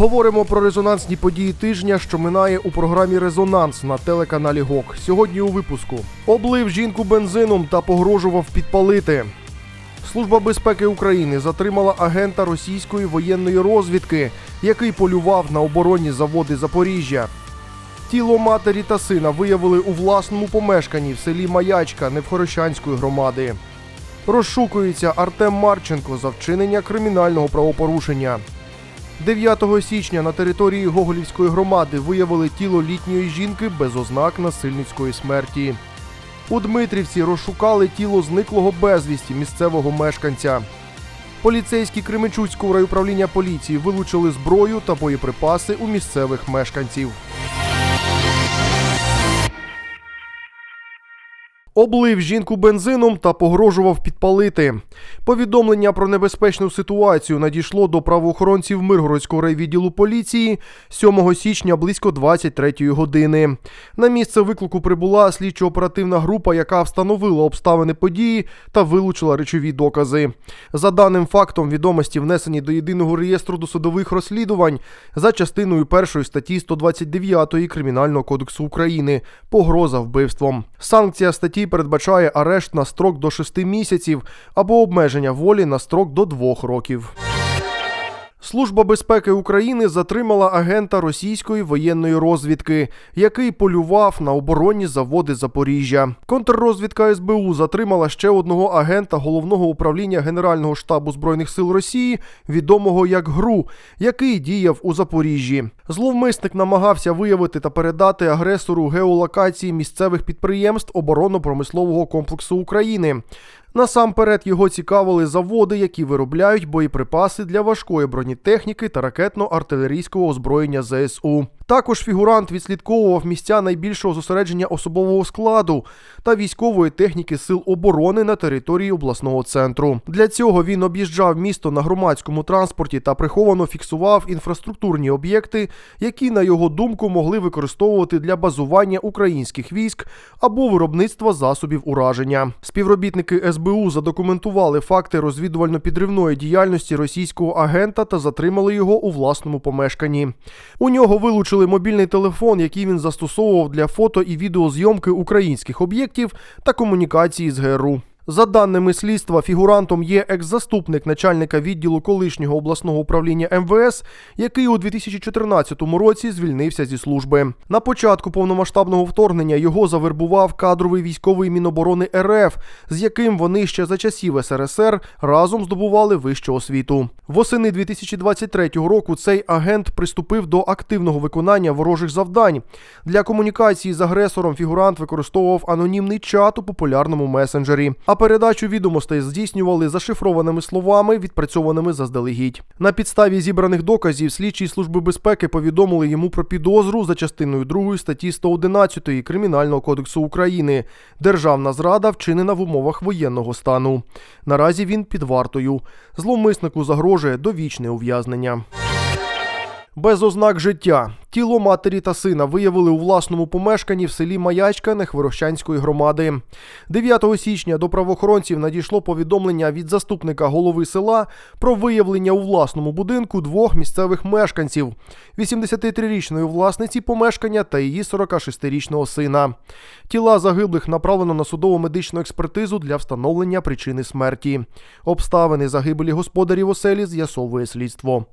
Говоримо про резонансні події тижня, що минає у програмі Резонанс на телеканалі ГОК. Сьогодні у випуску облив жінку бензином та погрожував підпалити. Служба безпеки України затримала агента російської воєнної розвідки, який полював на оборонні заводи Запоріжжя. Тіло матері та сина виявили у власному помешканні в селі Маячка Невхорощанської громади. Розшукується Артем Марченко за вчинення кримінального правопорушення. 9 січня на території Гоголівської громади виявили тіло літньої жінки без ознак насильницької смерті. У Дмитрівці розшукали тіло зниклого безвісті місцевого мешканця. Поліцейські Кременчуцького райуправління поліції вилучили зброю та боєприпаси у місцевих мешканців. Облив жінку бензином та погрожував підпалити. Повідомлення про небезпечну ситуацію надійшло до правоохоронців Миргородського райвідділу поліції 7 січня близько 23 години. На місце виклику прибула слідчо-оперативна група, яка встановила обставини події та вилучила речові докази. За даним фактом, відомості внесені до єдиного реєстру досудових розслідувань за частиною першої статті 129 Кримінального кодексу України погроза вбивством. Санкція статті передбачає арешт на строк до 6 місяців або обмеження волі на строк до 2 років. Служба безпеки України затримала агента російської воєнної розвідки, який полював на оборонні заводи Запоріжжя. Контррозвідка СБУ затримала ще одного агента головного управління Генерального штабу збройних сил Росії, відомого як ГРУ, який діяв у Запоріжжі. Зловмисник намагався виявити та передати агресору геолокації місцевих підприємств оборонно-промислового комплексу України. Насамперед його цікавили заводи, які виробляють боєприпаси для важкої бронетехніки та ракетно-артилерійського озброєння ЗСУ. Також фігурант відслідковував місця найбільшого зосередження особового складу та військової техніки сил оборони на території обласного центру. Для цього він об'їжджав місто на громадському транспорті та приховано фіксував інфраструктурні об'єкти, які, на його думку, могли використовувати для базування українських військ або виробництва засобів ураження. Співробітники СБУ задокументували факти розвідувально-підривної діяльності російського агента та затримали його у власному помешканні. У нього вилучили мобільний телефон, який він застосовував для фото і відеозйомки українських об'єктів та комунікації з ГРУ. За даними слідства, фігурантом є екс-заступник начальника відділу колишнього обласного управління МВС, який у 2014 році звільнився зі служби. На початку повномасштабного вторгнення його завербував кадровий військовий Міноборони РФ, з яким вони ще за часів СРСР разом здобували вищу освіту. Восени 2023 року цей агент приступив до активного виконання ворожих завдань. Для комунікації з агресором фігурант використовував анонімний чат у популярному месенджері, а передачу відомостей здійснювали зашифрованими словами, відпрацьованими заздалегідь. На підставі зібраних доказів слідчі служби безпеки повідомили йому про підозру за частиною 2 статті 111 Кримінального кодексу України Державна зрада вчинена в умовах воєнного стану. Наразі він під вартою. Зловмиснику загрожує довічне ув'язнення. Без ознак життя. Тіло матері та сина виявили у власному помешканні в селі Маячка Нехворощанської громади. 9 січня до правоохоронців надійшло повідомлення від заступника голови села про виявлення у власному будинку двох місцевих мешканців: 83-річної власниці помешкання та її 46-річного сина. Тіла загиблих направлено на судово медичну експертизу для встановлення причини смерті. Обставини загибелі господарів оселі з'ясовує слідство.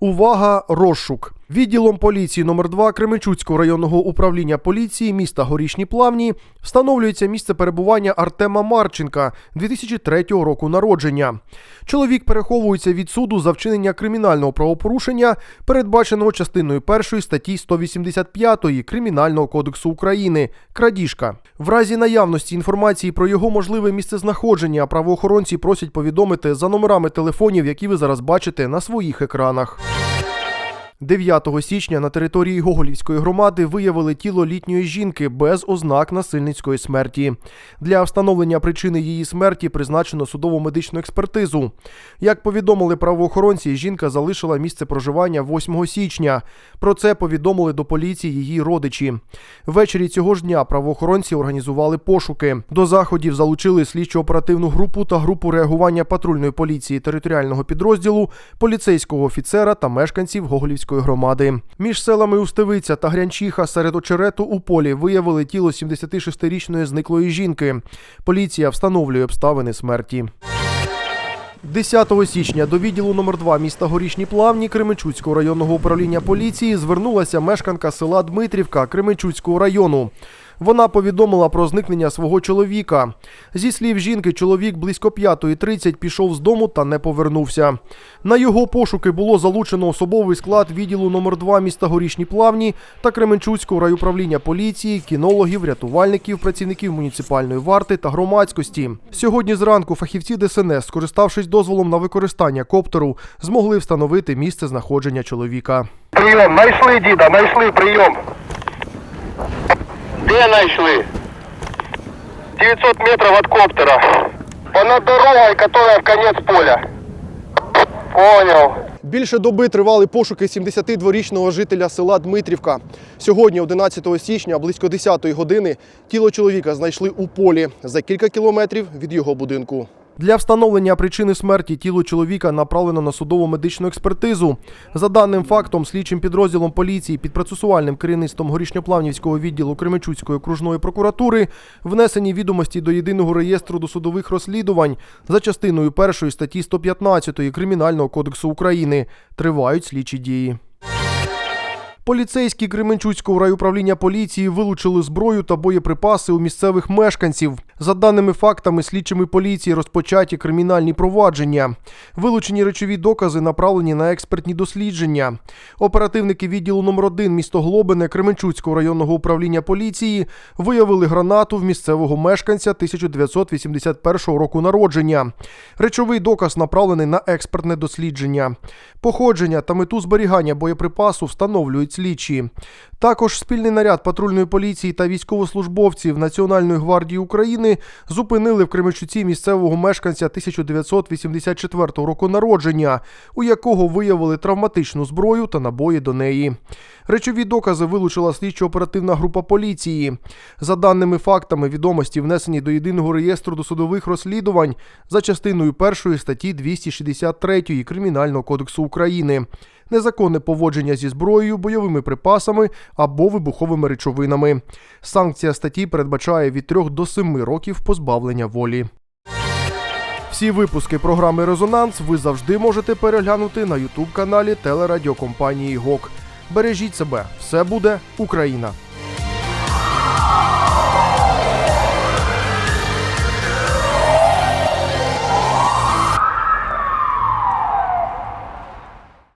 Увага, розшук. Відділом поліції номер 2 Кременчуцького районного управління поліції міста Горішні Плавні встановлюється місце перебування Артема Марченка 2003 року народження. Чоловік переховується від суду за вчинення кримінального правопорушення, передбаченого частиною 1 статті 185 Кримінального кодексу України крадіжка. В разі наявності інформації про його можливе місцезнаходження правоохоронці просять повідомити за номерами телефонів, які ви зараз бачите на своїх екранах. 9 січня на території Гоголівської громади виявили тіло літньої жінки без ознак насильницької смерті. Для встановлення причини її смерті призначено судово медичну експертизу. Як повідомили правоохоронці, жінка залишила місце проживання 8 січня. Про це повідомили до поліції її родичі. Ввечері цього ж дня правоохоронці організували пошуки. До заходів залучили слідчо-оперативну групу та групу реагування патрульної поліції територіального підрозділу, поліцейського офіцера та мешканців Гоголівської громади. Між селами Устевиця та Грянчиха серед очерету у полі виявили тіло 76-річної зниклої жінки. Поліція встановлює обставини смерті. 10 січня до відділу номер 2 міста Горішні Плавні Кременчуцького районного управління поліції звернулася мешканка села Дмитрівка Кременчуцького району. Вона повідомила про зникнення свого чоловіка. Зі слів жінки, чоловік близько 5.30 пішов з дому та не повернувся. На його пошуки було залучено особовий склад відділу номер 2 міста Горішні Плавні та Кременчуцького райуправління поліції, кінологів, рятувальників, працівників муніципальної варти та громадськості. Сьогодні зранку фахівці ДСНС, скориставшись дозволом на використання коптеру, змогли встановити місце знаходження чоловіка. Прийом, знайшли діда, знайшли прийом. Де знайшли? 900 метрів від коптера. Понад дорогой, яка в кінець поля. Понял. Більше доби тривали пошуки 72-річного жителя села Дмитрівка. Сьогодні, 11 січня, близько 10-ї години, тіло чоловіка знайшли у полі за кілька кілометрів від його будинку. Для встановлення причини смерті тіло чоловіка направлено на судово медичну експертизу. За даним фактом, слідчим підрозділом поліції під процесуальним керівництвом горішньоплавнівського відділу Кременчуцької окружної прокуратури внесені відомості до єдиного реєстру досудових розслідувань за частиною першої статті 115 Кримінального кодексу України. Тривають слідчі дії. Поліцейські Кременчуцького райуправління поліції вилучили зброю та боєприпаси у місцевих мешканців. За даними фактами, слідчими поліції розпочаті кримінальні провадження. Вилучені речові докази направлені на експертні дослідження. Оперативники відділу номер 1 місто Глобине Кременчуцького районного управління поліції виявили гранату в місцевого мешканця 1981 року народження. Речовий доказ направлений на експертне дослідження. Походження та мету зберігання боєприпасу встановлюють слідчі. Також спільний наряд патрульної поліції та військовослужбовців Національної гвардії України зупинили в Кременчуці місцевого мешканця 1984 року народження, у якого виявили травматичну зброю та набої до неї. Речові докази вилучила слідчо-оперативна група поліції. За даними фактами, відомості внесені до єдиного реєстру досудових розслідувань за частиною першої статті 263 Кримінального кодексу України. Незаконне поводження зі зброєю, бойовими припасами або вибуховими речовинами. Санкція статті передбачає від 3 до 7 років позбавлення волі. Всі випуски програми Резонанс ви завжди можете переглянути на Ютуб каналі телерадіокомпанії ГОК. Бережіть себе, все буде Україна!